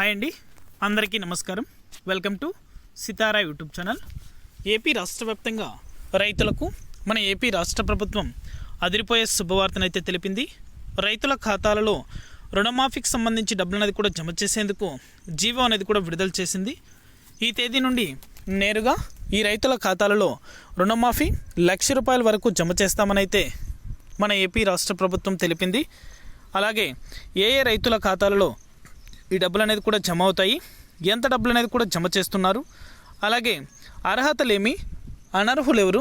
Hi అండి. అందరికీ నమస్కారం. Welcome to Sitara YouTube channel. AP రాష్ట్ర వ్యాప్తంగా రైతులకు మన ఏపీ రాష్ట్ర ప్రభుత్వం అదిరిపోయే శుభవార్తనైతే తెలిపింది. రైతుల ఖాతాలలో రుణమాఫీకి సంబంధించి డబ్బులు అనేది కూడా జమ చేసేందుకు జీవో అనేది కూడా విడుదల చేసింది. ఈ తేదీ నుండి నేరుగా ఈ రైతుల ఖాతాలలో రుణమాఫీ లక్ష రూపాయల వరకు జమ చేస్తామనైతే మన ఏపీ రాష్ట్ర ప్రభుత్వం తెలిపింది. అలాగే ఏ ఏ రైతుల ఖాతాలలో ఈ డబ్బులు అనేది కూడా జమ అవుతాయి ఎంత డబ్బులు అనేది కూడా జమ చేస్తున్నారు. అలాగే అర్హతలేమి అనర్హులు ఎవరు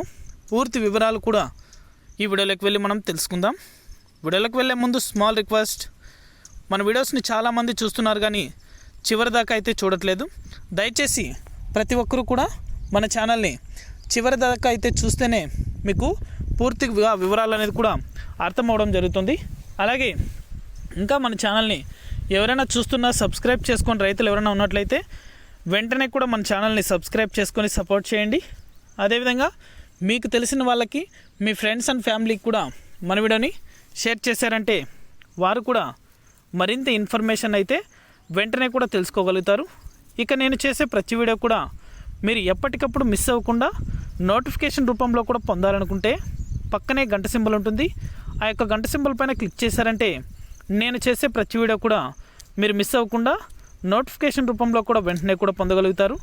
పూర్తి వివరాలు కూడా ఈ వీడియోలోకి వెళ్ళి మనం తెలుసుకుందాం. వీడియోలోకి వెళ్ళే ముందు స్మాల్ రిక్వెస్ట్ మన వీడియోస్ని చాలామంది చూస్తున్నారు కానీ చివరి దాకా అయితే చూడట్లేదు. దయచేసి ప్రతి ఒక్కరూ కూడా మన ఛానల్ని చివరి దాకా అయితే చూస్తేనే మీకు పూర్తిగా వివరాలు అనేది కూడా అర్థమవడం జరుగుతుంది. అలాగే ఇంకా మన ఛానల్ని ఎవరైనా చూస్తున్నా సబ్స్క్రైబ్ చేసుకొని రైతులు ఎవరైనా ఉన్నట్లయితే వెంటనే కూడా మన ఛానల్ని సబ్స్క్రైబ్ చేసుకొని సపోర్ట్ చేయండి. అదేవిధంగా మీకు తెలిసిన వాళ్ళకి మీ ఫ్రెండ్స్ అండ్ ఫ్యామిలీకి కూడా మన వీడియోని షేర్ చేశారంటే వారు కూడా మరింత ఇన్ఫర్మేషన్ అయితే వెంటనే కూడా తెలుసుకోగలుగుతారు. ఇక నేను చేసే ప్రతి వీడియో కూడా మీరు ఎప్పటికప్పుడు మిస్ అవ్వకుండా నోటిఫికేషన్ రూపంలో కూడా పొందాలనుకుంటే పక్కనే గంట సింబల్ ఉంటుంది. ఆ యొక్క గంట సింబల్ పైన క్లిక్ చేశారంటే నేను చేసే ప్రతి వీడియో కూడా మీరు మిస్ అవ్వకుండా నోటిఫికేషన్ రూపంలో కూడా వెంటనే కూడా పొందగలుగుతారు.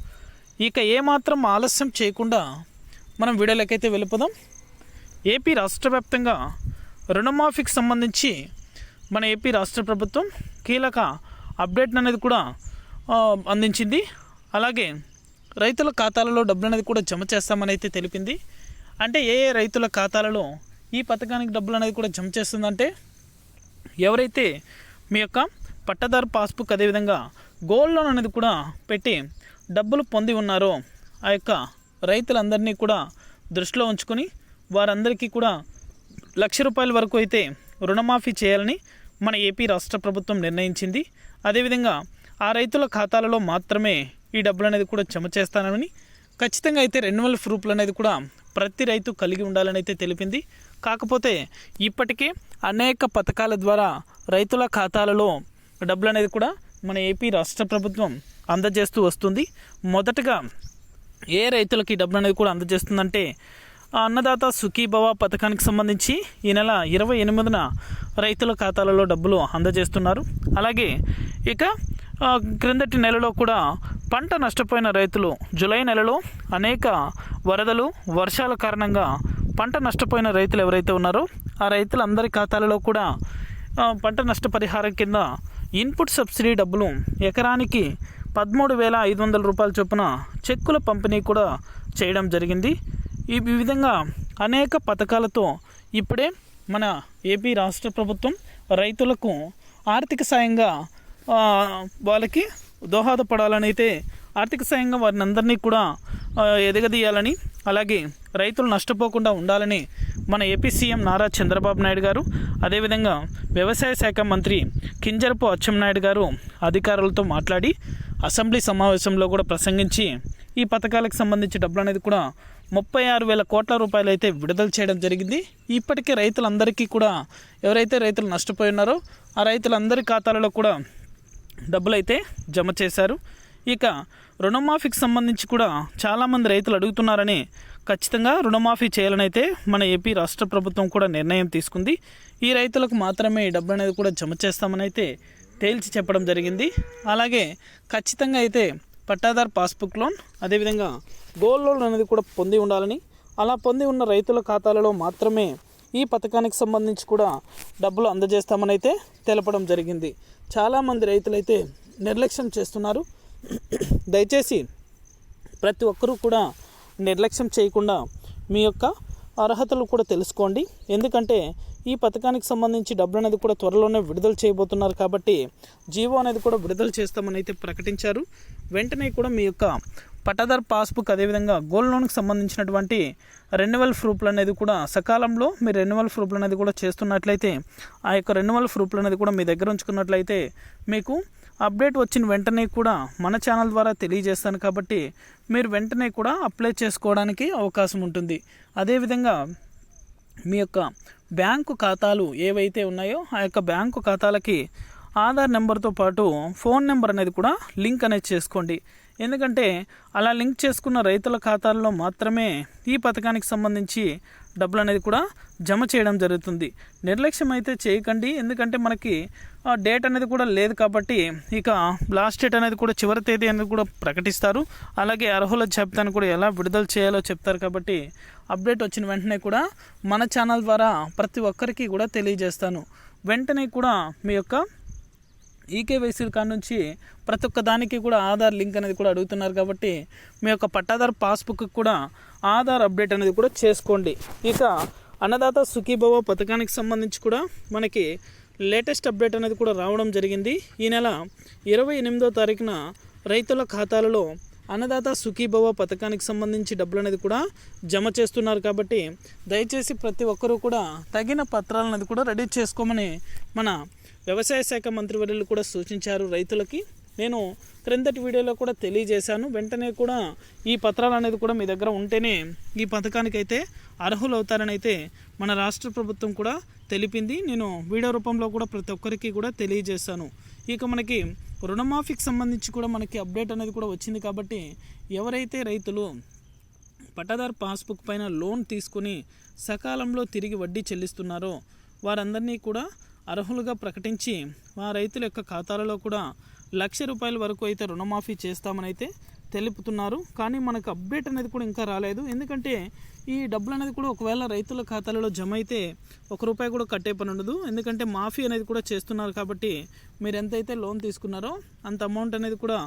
ఇక ఏమాత్రం ఆలస్యం చేయకుండా మనం వీడియోలకైతే వెళ్ళిపోదాం. ఏపీ రాష్ట్ర వ్యాప్తంగా రుణమాఫీకి సంబంధించి మన ఏపీ రాష్ట్ర ప్రభుత్వం కీలక అప్డేట్ అనేది కూడా అందించింది. అలాగే రైతుల ఖాతాలలో డబ్బులు అనేది కూడా జమ చేస్తామని అయితే తెలిపింది. అంటే ఏ ఏ రైతుల ఖాతాలలో ఈ పథకానికి డబ్బులు అనేది కూడా జమ చేస్తుందంటే ఎవరైతే మీ యొక్క పట్టదారు పాస్బుక్ అదేవిధంగా గోల్డ్ లోన్ అనేది కూడా పెట్టి డబ్బులు పొంది ఉన్నారో ఆ యొక్క రైతులందరినీ కూడా దృష్టిలో ఉంచుకొని వారందరికీ కూడా లక్ష రూపాయల వరకు అయితే రుణమాఫీ చేయాలని మన ఏపీ రాష్ట్ర ప్రభుత్వం నిర్ణయించింది. అదేవిధంగా ఆ రైతుల ఖాతాలలో మాత్రమే ఈ డబ్బులు అనేది కూడా జమ చేస్తానని ఖచ్చితంగా అయితే రెన్యువల్ ప్రూఫ్లు అనేది కూడా ప్రతి రైతు కలిగి ఉండాలని అయితే తెలిపింది. కాకపోతే ఇప్పటికే అనేక పథకాల ద్వారా రైతుల ఖాతాలలో డబ్బులు అనేది కూడా మన ఏపీ రాష్ట్ర ప్రభుత్వం అందజేస్తూ వస్తుంది. మొదటగా ఏ రైతులకి డబ్బులు అనేది కూడా అందజేస్తుందంటే అన్నదాత సుఖీభవ పథకానికి సంబంధించి ఈ నెల ఇరవై ఎనిమిదిన రైతుల ఖాతాలలో డబ్బులు అందజేస్తున్నారు. అలాగే ఇక క్రిందటి నెలలో కూడా పంట నష్టపోయిన రైతులు జూలై నెలలో అనేక వరదలు వర్షాల కారణంగా పంట నష్టపోయిన రైతులు ఎవరైతే ఉన్నారో ఆ రైతులందరి ఖాతాలలో కూడా పంట నష్టపరిహారం కింద ఇన్పుట్ సబ్సిడీ డబ్బులు ఎకరానికి పదమూడు వేల ఐదు వందల రూపాయల చొప్పున చెక్కుల పంపిణీ కూడా చేయడం జరిగింది. ఈ విధంగా అనేక పథకాలతో ఇప్పుడే మన ఏపీ రాష్ట్ర ప్రభుత్వం రైతులకు ఆర్థిక సాయంగా వాళ్ళకి దోహదపడాలని అయితే ఆర్థిక సాయంగా వారిని అందరినీ కూడా ఎదగదీయాలని అలాగే రైతులు నష్టపోకుండా ఉండాలని మన ఏపీ సీఎం నారా చంద్రబాబు నాయుడు గారు అదేవిధంగా వ్యవసాయ శాఖ మంత్రి కింజరపు అచ్చెంనాయుడు గారు అధికారులతో మాట్లాడి అసెంబ్లీ సమావేశంలో కూడా ప్రసంగించి ఈ పథకాలకు సంబంధించి డబ్బులు అనేది కూడా ముప్పై ఆరు వేల కోట్ల రూపాయలు అయితే విడుదల చేయడం జరిగింది. ఇప్పటికే రైతులందరికీ కూడా ఎవరైతే రైతులు నష్టపోయి ఉన్నారో ఆ రైతులందరి ఖాతాలలో కూడా డబ్బులు అయితే జమ చేశారు. ఇక రుణమాఫీకి సంబంధించి కూడా చాలామంది రైతులు అడుగుతున్నారని ఖచ్చితంగా రుణమాఫీ చేయాలనైతే మన ఏపీ రాష్ట్ర ప్రభుత్వం కూడా నిర్ణయం తీసుకుంది. ఈ రైతులకు మాత్రమే ఈ డబ్బు అనేది కూడా జమ చేస్తామని అయితే తేల్చి చెప్పడం జరిగింది. అలాగే ఖచ్చితంగా అయితే పట్టాదార్ పాస్బుక్ లోన్ అదేవిధంగా గోల్డ్ లోన్ అనేది కూడా పొంది ఉండాలని అలా పొంది ఉన్న రైతుల ఖాతాలలో మాత్రమే ఈ పథకానికి సంబంధించి కూడా డబ్బులు అందజేస్తామని అయితే తెలపడం జరిగింది. చాలామంది రైతులైతే నిర్లక్ష్యం చేస్తున్నారు. దయచేసి ప్రతి ఒక్కరూ కూడా నిర్లక్ష్యం చేయకుండా మీ యొక్క అర్హతలు కూడా తెలుసుకోండి. ఎందుకంటే ఈ పథకానికి సంబంధించి డబ్బులు అనేది కూడా త్వరలోనే విడుదల చేయబోతున్నారు కాబట్టి జీవో అనేది కూడా విడుదల చేస్తామని అయితే ప్రకటించారు. వెంటనే కూడా మీ యొక్క పట్టాదార్ పాస్బుక్ అదేవిధంగా గోల్డ్ లోన్కి సంబంధించినటువంటి రెన్యువల్ ప్రూఫ్లు అనేది కూడా సకాలంలో మీరు రెన్యువల్ ప్రూఫ్లు అనేది కూడా చేస్తున్నట్లయితే ఆ యొక్క రెన్యువల్ ప్రూఫ్లు అనేది కూడా మీ దగ్గర ఉంచుకున్నట్లయితే మీకు అప్డేట్ వచ్చిన వెంటనే కూడా మన ఛానల్ ద్వారా తెలియజేస్తాను కాబట్టి మీరు వెంటనే కూడా అప్లై చేసుకోవడానికి అవకాశం ఉంటుంది. అదేవిధంగా మీ యొక్క బ్యాంకు ఖాతాలు ఏవైతే ఉన్నాయో ఆ యొక్క బ్యాంకు ఖాతాలకి ఆధార్ నెంబర్తో పాటు ఫోన్ నెంబర్ అనేది కూడా లింక్ అనేది చేసుకోండి. ఎందుకంటే అలా లింక్ చేసుకున్న రైతుల ఖాతాల్లో మాత్రమే ఈ పథకానికి సంబంధించి డబ్బులు అనేది కూడా జమ చేయడం జరుగుతుంది. నిర్లక్ష్యం అయితే చేయకండి. ఎందుకంటే మనకి ఆ డేట్ అనేది కూడా లేదు కాబట్టి ఇక లాస్ట్ డేట్ అనేది కూడా చివరి తేదీ అనేది కూడా ప్రకటిస్తారు. అలాగే అర్హుల జాబితాను కూడా ఎలా విడుదల చేయాలో చెప్తారు కాబట్టి అప్డేట్ వచ్చిన వెంటనే కూడా మన ఛానల్ ద్వారా ప్రతి ఒక్కరికి కూడా తెలియజేస్తాను. వెంటనే కూడా మీ యొక్క ఈకేవైసీ కాడ నుంచి ప్రతి ఒక్క దానికి కూడా ఆధార్ లింక్ అనేది కూడా అడుగుతున్నారు కాబట్టి మీ యొక్క పట్టాదార్ పాస్బుక్ కూడా ఆధార్ అప్డేట్ అనేది కూడా చేసుకోండి. ఇక అన్నదాత సుఖీభవ పథకానికి సంబంధించి కూడా మనకి లేటెస్ట్ అప్డేట్ అనేది కూడా రావడం జరిగింది. ఈ నెల ఇరవై ఎనిమిదో తారీఖున రైతుల ఖాతాలలో అన్నదాత సుఖీభవ పథకానికి సంబంధించి డబ్బులు అనేది కూడా జమ చేస్తున్నారు కాబట్టి దయచేసి ప్రతి ఒక్కరూ కూడా తగిన పత్రాలనేది కూడా రెడీ చేసుకోమని మన వ్యవసాయ శాఖ మంత్రివర్యులు కూడా సూచించారు రైతులకి. నేను క్రిందటి వీడియోలో కూడా తెలియజేశాను. వెంటనే కూడా ఈ పత్రాలు అనేది కూడా మీ దగ్గర ఉంటేనే ఈ పథకానికి అయితే అర్హులు అవుతారని అయితే మన రాష్ట్ర ప్రభుత్వం కూడా తెలిపింది. నేను వీడియో రూపంలో కూడా ప్రతి ఒక్కరికి కూడా తెలియజేశాను. ఇక మనకి రుణమాఫీకి సంబంధించి కూడా మనకి అప్డేట్ అనేది కూడా వచ్చింది కాబట్టి ఎవరైతే రైతులు పట్టాదారు పాస్బుక్ పైన లోన్ తీసుకుని సకాలంలో తిరిగి వడ్డీ చెల్లిస్తున్నారో వారందరినీ కూడా అర్హులుగా ప్రకటించి ఆ రైతుల యొక్క ఖాతాలలో కూడా లక్ష రూపాయల వరకు అయితే రుణమాఫీ చేస్తామని అయితే తెలుపుతున్నారు. కానీ మనకు అప్డేట్ అనేది కూడా ఇంకా రాలేదు. ఎందుకంటే ఈ డబ్బులు అనేది కూడా ఒకవేళ రైతుల ఖాతాలలో జమ అయితే ఒక రూపాయి కూడా కట్టే పని ఉండదు. ఎందుకంటే మాఫీ అనేది కూడా చేస్తున్నారు కాబట్టి మీరు ఎంతైతే లోన్ తీసుకున్నారో అంత అమౌంట్ అనేది కూడా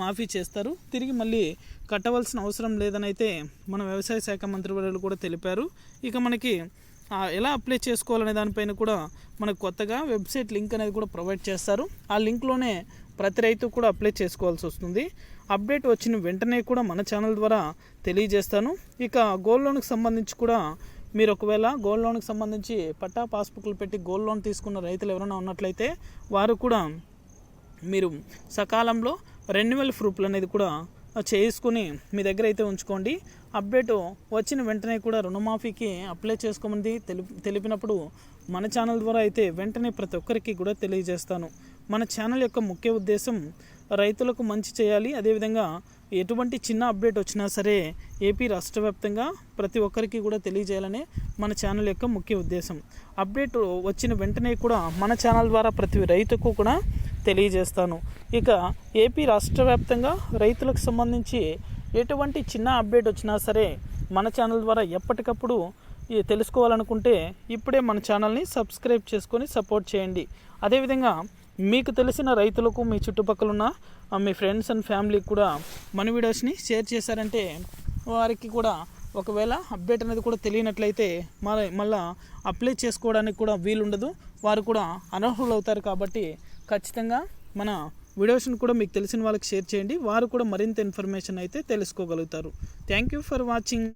మాఫీ చేస్తారు. తిరిగి మళ్ళీ కట్టవలసిన అవసరం లేదని అయితే మన వ్యవసాయ శాఖ మంత్రివర్యులు కూడా తెలిపారు. ఇక మనకి ఎలా అప్లై చేసుకోవాలనే దానిపైన కూడా మనకు కొత్తగా వెబ్సైట్ లింక్ అనేది కూడా ప్రొవైడ్ చేస్తారు. ఆ లింక్లోనే ప్రతి రైతు కూడా అప్లై చేసుకోవాల్సి వస్తుంది. అప్డేట్ వచ్చిన వెంటనే కూడా మన ఛానల్ ద్వారా తెలియజేస్తాను. ఇక గోల్డ్ లోన్కి సంబంధించి కూడా మీరు ఒకవేళ గోల్డ్ లోన్కి సంబంధించి పట్టా పాస్బుక్లు పెట్టి గోల్డ్ లోన్ తీసుకున్న రైతులు ఎవరైనా ఉన్నట్లయితే వారు కూడా మీరు సకాలంలో రెన్యువల్ ప్రూఫ్లు అనేది కూడా చేసుకుని మీ దగ్గర అయితే ఉంచుకోండి. అప్డేట్ వచ్చిన వెంటనే కూడా రుణమాఫీకి అప్లై చేసుకోమని తెలిపి తెలిపినప్పుడు మన ఛానల్ ద్వారా అయితే వెంటనే ప్రతి ఒక్కరికి కూడా తెలియజేస్తాను. మన ఛానల్ యొక్క ముఖ్య ఉద్దేశం రైతులకు మంచి చేయాలి. అదేవిధంగా ఎటువంటి చిన్న అప్డేట్ వచ్చినా సరే ఏపీ రాష్ట్ర వ్యాప్తంగా ప్రతి ఒక్కరికి కూడా తెలియజేయాలనే మన ఛానల్ యొక్క ముఖ్య ఉద్దేశం. అప్డేట్ వచ్చిన వెంటనే కూడా మన ఛానల్ ద్వారా ప్రతి రైతుకు కూడా తెలియజేస్తాను. ఇక ఏపీ రాష్ట్ర వ్యాప్తంగా రైతులకు సంబంధించి ఎటువంటి చిన్న అప్డేట్ వచ్చినా సరే మన ఛానల్ ద్వారా ఎప్పటికప్పుడు తెలుసుకోవాలనుకుంటే ఇప్పుడే మన ఛానల్ని సబ్స్క్రైబ్ చేసుకొని సపోర్ట్ చేయండి. అదేవిధంగా మీకు తెలిసిన రైతులకు మీ చుట్టుపక్కల ఉన్న మీ ఫ్రెండ్స్ అండ్ ఫ్యామిలీకి కూడా మన వీడియోస్ని షేర్ చేశారంటే వారికి కూడా ఒకవేళ అప్డేట్ అనేది కూడా తెలియనట్లయితే మరి మళ్ళీ అప్లై చేసుకోవడానికి కూడా వీలుండదు. వారు కూడా అనర్హులు అవుతారు కాబట్టి ఖచ్చితంగా మన వీడియోస్ని కూడా మీకు తెలిసిన వాళ్ళకి షేర్ చేయండి. వారు కూడా మరింత ఇన్ఫర్మేషన్ అయితే తెలుసుకోగలుగుతారు. Thank you for watching